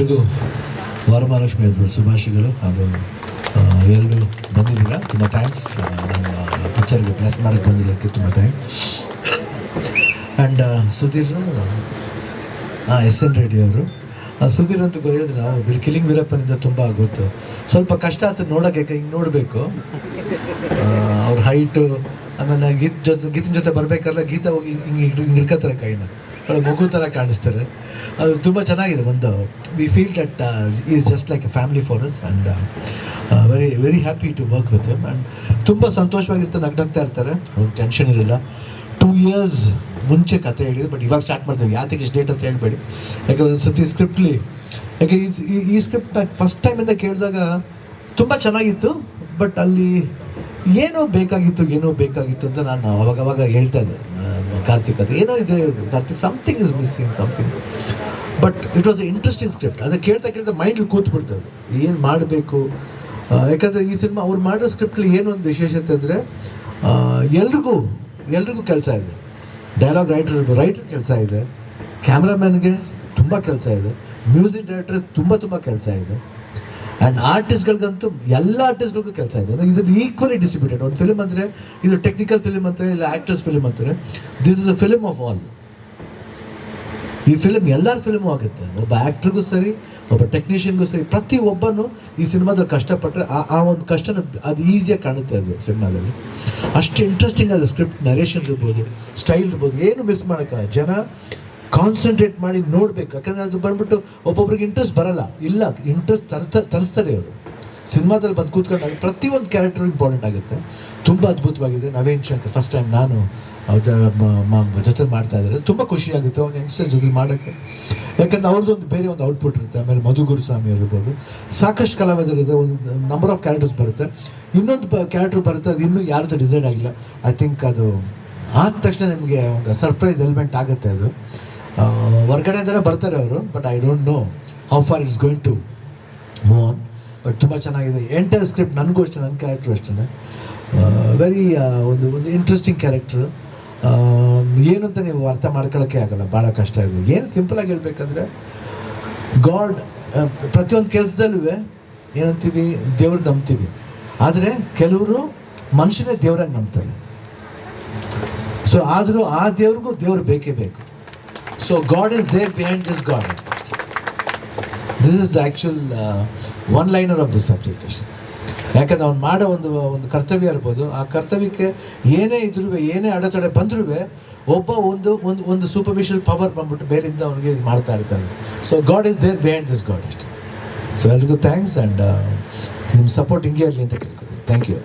ಎಲ್ರಿಗೂ ವರಮಹಾಲಕ್ಷ್ಮಿ ಹಬ್ಬದ ಶುಭಾಶಯಗಳು ಹಾಗೂ ಎಲ್ಲರೂ ಬಂದಿದ್ದೀರಾ? ತುಂಬ ಥ್ಯಾಂಕ್ಸ್ ನಮ್ಮ ಪಿಕ್ಚರ್ಗೆ ಪ್ಲಸ್ ಮಾಡೋಕ್ಕೆ ಬಂದಿದ್ದಕ್ಕೆ ತುಂಬ ಥ್ಯಾಂಕ್ಸ್ ಆ್ಯಂಡ್ ಸುಧೀರ್ ಹಾಂ ಎಸ್ ಎನ್ ರೆಡ್ಡಿ ಅವರು. ಸುಧೀರ್ ಅಂತ ಹೇಳಿದ್ರೆ ನಾವು ಕಿಲಿಂಗ್ ವೀರಪ್ಪನಿಂದ ತುಂಬ ಗೊತ್ತು. ಸ್ವಲ್ಪ ಕಷ್ಟ ಆಯ್ತು ನೋಡೋಕ್ಕೆ ಹಿಂಗೆ ನೋಡಬೇಕು. ಅವ್ರ ಹೈಟು ಆಮೇಲೆ ಗೀತ್ ಜೊತೆ, ಗೀತಿನ ಜೊತೆ ಬರಬೇಕಲ್ಲ, ಗೀತ ಹಿಂಗೆ ಹಿಂಗೆ ಹಿಡ್ಕೋತಾರೆ ಕೈನ. ಅವ್ಳು ಮಗು ಥರ ಕಾಣಿಸ್ತಾರೆ. ಅದು ತುಂಬ ಚೆನ್ನಾಗಿದೆ ಒಂದು we feel that is just like a family for us and very very happy to work with him and ತುಂಬ ಸಂತೋಷವಾಗಿರ್ತಾರೆ ನಗ್ನಗ್ತಾ ಇರ್ತಾರೆ. ಅವ್ರಿಗೆ ಟೆನ್ಷನ್ ಇರಲಿಲ್ಲ ಟೂ ಇಯರ್ಸ್ ಮುಂಚೆ ಕತೆ ಹೇಳಿದ್ರು ಬಟ್ ಇವಾಗ ಸ್ಟಾರ್ಟ್ ಮಾಡ್ತೀವಿ ಯಾತಕ್ಕೆ ಇಷ್ಟು ಡೇಟ್ ಅಂತ ಹೇಳ್ಬೇಡಿ. ಯಾಕೆ ಒಂದು ಸತಿ ಸ್ಕ್ರಿಪ್ಟ್ಲಿ ಯಾಕೆ ಈ- ಈ- ಈ ಸ್ಕ್ರಿಪ್ಟ್ ಫಸ್ಟ್ ಟೈಮಿಂದ ಕೇಳಿದಾಗ ತುಂಬ ಚೆನ್ನಾಗಿತ್ತು ಬಟ್ ಅಲ್ಲಿ ಏನೋ ಬೇಕಾಗಿತ್ತು ಏನೋ ಬೇಕಾಗಿತ್ತು ಅಂತ ನಾನು ಅವಾಗವಾಗ ಅವಾಗ ಹೇಳ್ತಾ ಇದ್ದೆ. ಕಾರ್ತಿಕ್ ಅಂತ ಏನೋ ಇದೆ Karthik something is missing something but it was interesting script ಅದಕ್ಕೆ ಕೇಳ್ತಾ ಕೇಳ್ತಾ ಮೈಂಡಲ್ಲಿ ಕೂತ್ ಬಿಡ್ತದೆ ಏನು ಮಾಡಬೇಕು? ಯಾಕಂದರೆ ಈ ಸಿನಿಮಾ ಅವ್ರು ಮಾಡೋ ಸ್ಕ್ರಿಪ್ಟ್ಲಿ ಏನೊಂದು ವಿಶೇಷತೆ ಅಂದರೆ ಎಲ್ರಿಗೂ ಎಲ್ರಿಗೂ ಕೆಲಸ ಇದೆ. ಡೈಲಾಗ್ ರೈಟರ್ ರೈಟರ್ ಕೆಲಸ ಇದೆ. ಕ್ಯಾಮ್ರಾಮ್ಯಾನ್ಗೆ ತುಂಬ ಕೆಲಸ ಇದೆ. ಮ್ಯೂಸಿಕ್ ಡೈರೆಕ್ಟರ್ ತುಂಬ ತುಂಬ ಕೆಲಸ ಇದೆ. ಆ್ಯಂಡ್ ಆರ್ಟಿಸ್ಟ್ಗಳಿಗಂತೂ ಎಲ್ಲ ಆರ್ಟಿಸ್ಟ್ಗಳಿಗೂ ಕೆಲಸ ಇದೆ. ಅಂದರೆ ಇದನ್ನು ಈಕ್ವಲಿ ಡಿಸ್ಟ್ರಿಬ್ಯೂಟೆಡ್ ಒಂದು ಫಿಲ್ಮ್ ಅಂದರೆ, ಇದು ಟೆಕ್ನಿಕಲ್ ಫಿಲ್ಮ್ ಅಂತಾರೆ ಇಲ್ಲ ಆ್ಯಕ್ಟರ್ಸ್ ಫಿಲ್ಮ್ ಅಂತಾರೆ this is a film of all ಈ ಫಿಲ್ಮ್ ಎಲ್ಲರ ಫಿಲ್ಮು ಆಗುತ್ತೆ. ಒಬ್ಬ ಆ್ಯಕ್ಟ್ರಿಗೂ ಸರಿ, ಒಬ್ಬ ಟೆಕ್ನಿಷಿಯನ್ಗೂ ಸರಿ, ಪ್ರತಿ ಒಬ್ಬನು ಈ ಸಿನಿಮಾದಲ್ಲಿ ಕಷ್ಟಪಟ್ಟರೆ ಆ ಆ ಒಂದು ಕಷ್ಟನ ಅದು ಈಸಿಯಾಗಿ ಕಾಣುತ್ತೆ ಅದು ಸಿನಿಮಾದಲ್ಲಿ. ಅಷ್ಟು ಇಂಟ್ರೆಸ್ಟಿಂಗ್ ಆದ ಸ್ಕ್ರಿಪ್ಟ್ ನರೇಷನ್ ಇರ್ಬೋದು ಸ್ಟೈಲ್ ಇರ್ಬೋದು, ಏನು ಮಿಸ್ ಮಾಡೋಕ್ಕ ಜನ ಕಾನ್ಸಂಟ್ರೇಟ್ ಮಾಡಿ ನೋಡಬೇಕು. ಯಾಕಂದರೆ ಅದು ಬಂದ್ಬಿಟ್ಟು ಒಬ್ಬೊಬ್ರಿಗೆ ಇಂಟ್ರೆಸ್ಟ್ ಬರಲ್ಲ. ಇಲ್ಲ ಇಂಟ್ರೆಸ್ಟ್ ತರ್ತ, ತರಿಸ್ತಾರೆ ಅವರು. ಸಿನಿಮಾದಲ್ಲಿ ಬಂದು ಕೂತ್ಕೊಂಡಾಗ ಪ್ರತಿಯೊಂದು ಕ್ಯಾರೆಕ್ಟರ್ ಇಂಪಾರ್ಟೆಂಟ್ ಆಗುತ್ತೆ. ತುಂಬ ಅದ್ಭುತವಾಗಿದೆ. ನವೀನ್ ಶಂಕರ್ ಫಸ್ಟ್ ಟೈಮ್ ನಾನು ಅವ್ರ ಜೊತೆ ಮಾಡ್ತಾ ಇದ್ದಾರೆ. ತುಂಬ ಖುಷಿ ಆಗುತ್ತೆ ಒಂದು ಯಂಗ್ಸ್ಟರ್ ಜೊತೆ ಮಾಡೋಕ್ಕೆ. ಯಾಕಂದ್ರೆ ಅವ್ರದ್ದು ಒಂದು ಬೇರೆ ಒಂದು ಔಟ್ಪುಟ್ ಇರುತ್ತೆ. ಆಮೇಲೆ ಮಧು ಗುರುಸ್ವಾಮಿ ಇರ್ಬೋದು ಸಾಕಷ್ಟು ಕಲಾವಿದರಿದೆ. ಒಂದು ನಂಬರ್ ಆಫ್ ಕ್ಯಾರೆಕ್ಟರ್ಸ್ ಬರುತ್ತೆ. ಇನ್ನೊಂದು ಕ್ಯಾರೆಕ್ಟರ್ ಬರುತ್ತೆ. ಅದು ಇನ್ನೂ ಯಾರ್ದು ಡಿಸೈಡ್ ಆಗಿಲ್ಲ. ಐ ಥಿಂಕ್ ಅದು ಆದ ತಕ್ಷಣ ನಿಮಗೆ ಒಂದು ಸರ್ಪ್ರೈಸ್ ಎಲಿಮೆಂಟ್ ಆಗುತ್ತೆ ಅದು. ಹೊರ್ಗಡೆಯಿಂದಲೇ ಬರ್ತಾರೆ ಅವರು but I don't know how far it's going to move on but ತುಂಬ ಚೆನ್ನಾಗಿದೆ. ಎಂಟೈರ್ ಸ್ಕ್ರಿಪ್ಟ್ ನನಗೂ ಅಷ್ಟೇ ನನ್ನ ಕ್ಯಾರೆಕ್ಟ್ರು ಅಷ್ಟೇ. ವೆರಿ ಒಂದು ಒಂದು ಇಂಟ್ರೆಸ್ಟಿಂಗ್ ಕ್ಯಾರೆಕ್ಟ್ರು ಏನು ಅಂತ ನೀವು ಅರ್ಥ ಮಾಡ್ಕೊಳ್ಳೋಕ್ಕೆ ಆಗಲ್ಲ ಭಾಳ ಕಷ್ಟ ಇದೆ. ಏನು ಸಿಂಪಲಾಗಿ ಹೇಳ್ಬೇಕಂದ್ರೆ ಗಾಡ್ ಪ್ರತಿಯೊಂದು ಕೆಲಸದಲ್ಲೂ ಏನಂತೀವಿ ದೇವ್ರಿಗೆ ನಂಬ್ತೀವಿ. ಆದರೆ ಕೆಲವರು ಮನುಷ್ಯನೇ ದೇವ್ರಾಗಿ ನಂಬ್ತಾರೆ. ಸೊ ಆದರೂ ಆ ದೇವ್ರಿಗೂ ದೇವ್ರು ಬೇಕೇ ಬೇಕು. So God is there behind this God this is actual one liner of this subject ಅಷ್ಟೇ ಯಾಕಂದ್ರೆ ಅವ್ನು ಮಾಡೋ ಒಂದು ಒಂದು ಕರ್ತವ್ಯ ಇರ್ಬೋದು. ಆ ಕರ್ತವ್ಯಕ್ಕೆ ಏನೇ ಇದ್ರೂ ಏನೇ ಅಡೆತಡೆ ಬಂದ್ರೂ ಒಬ್ಬ ಒಂದು ಒಂದು ಒಂದು ಸೂಪರ್ಫಿಷಿಯಲ್ ಪವರ್ ಬಂದ್ಬಿಟ್ಟು ಬೇರೆಯಿಂದ ಅವನಿಗೆ ಇದು ಮಾಡ್ತಾ ಇರ್ತಾನೆ. So God is there behind this God it so ಎಲ್ರಿಗೂ ಥ್ಯಾಂಕ್ಸ್ ಆ್ಯಂಡ್ ನಿಮ್ಮ ಸಪೋರ್ಟ್ ಹಿಂಗೆ ಇರಲಿ ಅಂತ ಕೇಳ್ಕೊತೀನಿ. Thank you